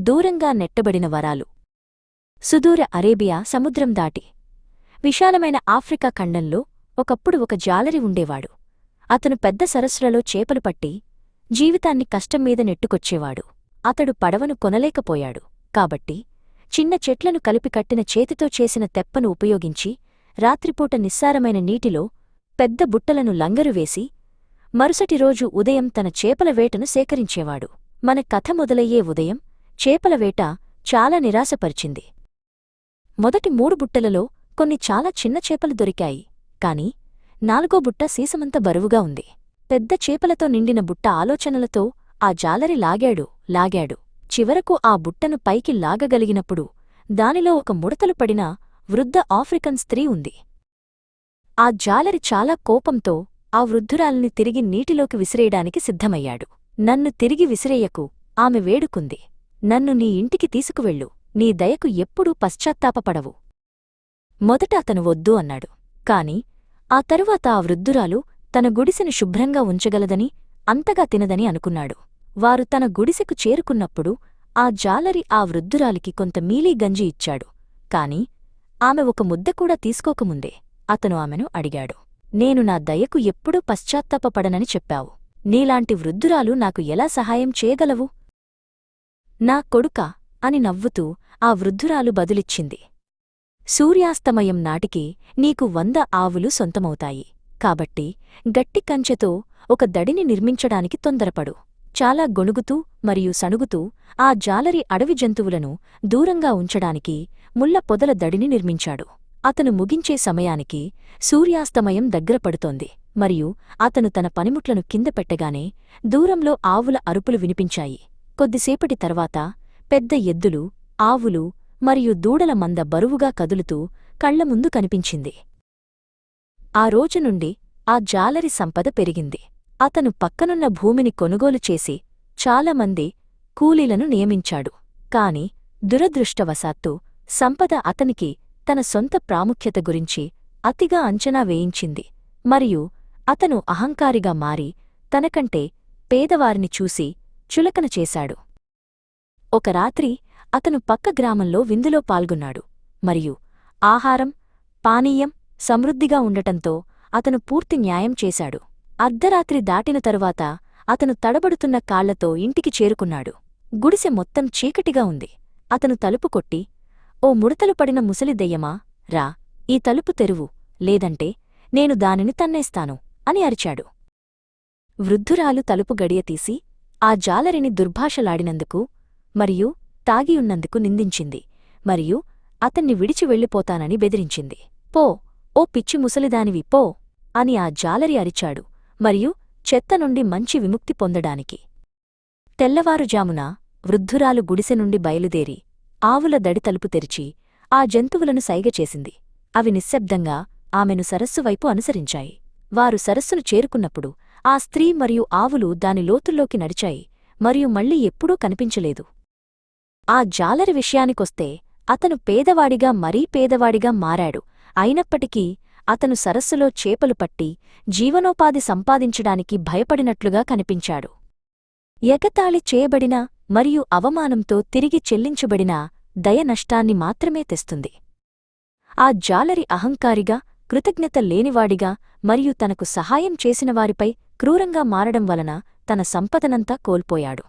దూరంగా నెట్టబడిన వరాలు. సుదూర అరేబియా సముద్రం దాటి విశాలమైన ఆఫ్రికా ఖండంలో ఒకప్పుడు ఒక జాలరి ఉండేవాడు. అతను పెద్ద సరస్సులలో చేపలు పట్టి జీవితాన్ని కష్టంమీద నెట్టుకొచ్చేవాడు. అతడు పడవను కొనలేకపోయాడు. కాబట్టి చిన్న చెట్లను కలిపి కట్టిన చేతితో చేసిన తెప్పను ఉపయోగించి రాత్రిపూట నిస్సారమైన నీటిలో పెద్ద బుట్టలను లంగరు వేసి మరుసటి రోజు ఉదయం తన చేపల వేటను సేకరించేవాడు. మన కథ మొదలయ్యే ఉదయం చేపల వేట చాలా నిరాశపరిచింది. మొదటి మూడు బుట్టలలో కొన్ని చాలా చిన్న చేపలు దొరికాయి కాని నాలుగో బుట్ట సీసమంత బరువుగా ఉంది. పెద్ద చేపలతో నిండిన బుట్ట ఆలోచనలతో ఆ జాలరి లాగాడు లాగాడు. చివరకు ఆ బుట్టను పైకి లాగగలిగినప్పుడు దానిలో ఒక ముడతలు పడిన వృద్ధ ఆఫ్రికన్ స్త్రీ ఉంది. ఆ జాలరి చాలా కోపంతో ఆ వృద్ధురాలిని తిరిగి నీటిలోకి విసిరేయడానికి సిద్ధమయ్యాడు. నన్ను తిరిగి విసిరేయకు ఆమె వేడుకుంది. నన్ను నీ ఇంటికి తీసుకువెళ్ళు. నీ దయకు ఎప్పుడూ పశ్చాత్తాపపడవు. మొదట అతను వద్దు అన్నాడు. కాని ఆ తరువాత ఆ వృద్ధురాలు తన గుడిసెను శుభ్రంగా ఉంచగలదని అంతగా తినదని అనుకున్నాడు. వారు తన గుడిసెకు చేరుకున్నప్పుడు ఆ జాలరి ఆ వృద్ధురాలికి కొంత మీలీ గంజి ఇచ్చాడు. కాని ఆమె ఒక ముద్ద కూడా తీసుకోకముందే అతను ఆమెను అడిగాడు. నేను నా దయకు ఎప్పుడూ పశ్చాత్తాపపడనని చెప్పావు. నీలాంటి వృద్ధురాలు నాకు ఎలా సహాయం చేయగలవు? నా కొడుకా అని నవ్వుతూ ఆ వృద్ధురాలు బదులిచ్చింది. సూర్యాస్తమయం నాటికి నీకు వంద ఆవులు సొంతమవుతాయి. కాబట్టి గట్టి కంచెతో ఒక దడిని నిర్మించడానికి తొందరపడు. చాలా గొణుగుతూ మరియు సణుగుతూ ఆ జాలరి అడవి జంతువులను దూరంగా ఉంచడానికి ముళ్ళ పొదల దడిని నిర్మించాడు. అతను ముగించే సమయానికి సూర్యాస్తమయం దగ్గరపడుతోంది మరియు అతను తన పనిముట్లను కింద పెట్టగానే దూరంలో ఆవుల అరుపులు వినిపించాయి. కొద్దిసేపటి తర్వాత పెద్ద ఎద్దులు ఆవులు మరియు దూడల మంద బరువుగా కదులుతూ కళ్ళముందు కనిపించింది. ఆ రోజు నుండి ఆ జాలరి సంపద పెరిగింది. అతను పక్కనున్న భూమిని కొనుగోలు చేసి చాలామంది కూలీలను నియమించాడు. కాని దురదృష్టవశాత్తు సంపద అతనికి తన సొంత ప్రాముఖ్యత గురించి అతిగా అంచనా వేయించింది. మరియు అతను అహంకారిగా మారి తనకంటే పేదవారిని చూసి చులకన చేశాడు. ఒక రాత్రి అతను పక్క గ్రామంలో విందులో పాల్గొన్నాడు. మరియు ఆహారం పానీయం సమృద్ధిగా ఉండటంతో అతను పూర్తి న్యాయం చేశాడు. అర్ధరాత్రి దాటిన తరువాత అతను తడబడుతున్న కాళ్ళతో ఇంటికి చేరుకున్నాడు. గుడిసె మొత్తం చీకటిగా ఉంది. అతను తలుపు కొట్టి ఓ ముడతలు పడిన ముసలి దెయ్యమా? రా ఈ తలుపు తెరువు. లేదంటే నేను దానిని తన్నేస్తాను అని అరిచాడు. వృద్ధురాలు తలుపు గడియతీసి ఆ జాలరిని దుర్భాషలాడినందుకు మరియు తాగియున్నందుకు నిందించింది మరియు అతన్ని విడిచి వెళ్ళిపోతానని బెదిరించింది. పో ఓ పిచ్చి ముసలిదానివి పో అని ఆ జాలరి అరిచాడు మరియు చెత్త నుండి మంచి విముక్తి పొందడానికి. తెల్లవారుజామున వృద్ధురాలు గుడిసె నుండి బయలుదేరి ఆవుల దడి తలుపు తెరిచి ఆ జంతువులను సైగచేసింది. అవి నిశ్శబ్దంగా ఆమెను సరస్సు వైపు అనుసరించాయి. వారు సరస్సును చేరుకున్నప్పుడు ఆ స్త్రీ మరియు ఆవులు దాని లోతుల్లోకి నడిచాయి మరియు మళ్ళీ ఎప్పుడూ కనిపించలేదు. ఆ జాలరి విషయానికొస్తే అతను పేదవాడిగా మరీ పేదవాడిగా మారాడు. అయినప్పటికీ అతను సరస్సులో చేపలు పట్టి జీవనోపాధి సంపాదించడానికి భయపడినట్లుగా కనిపించాడు. ఎగతాళి చేయబడిన మరియు అవమానంతో తిరిగి చెల్లించబడిన దయ నష్టాన్ని మాత్రమే తెస్తుంది. ఆ జాలరి అహంకారిగా కృతజ్ఞత లేనివాడిగా మరియు తనకు సహాయం చేసినవారిపై క్రూరంగా మారడం వలన తన సంపదనంతా కోల్పోయాడు.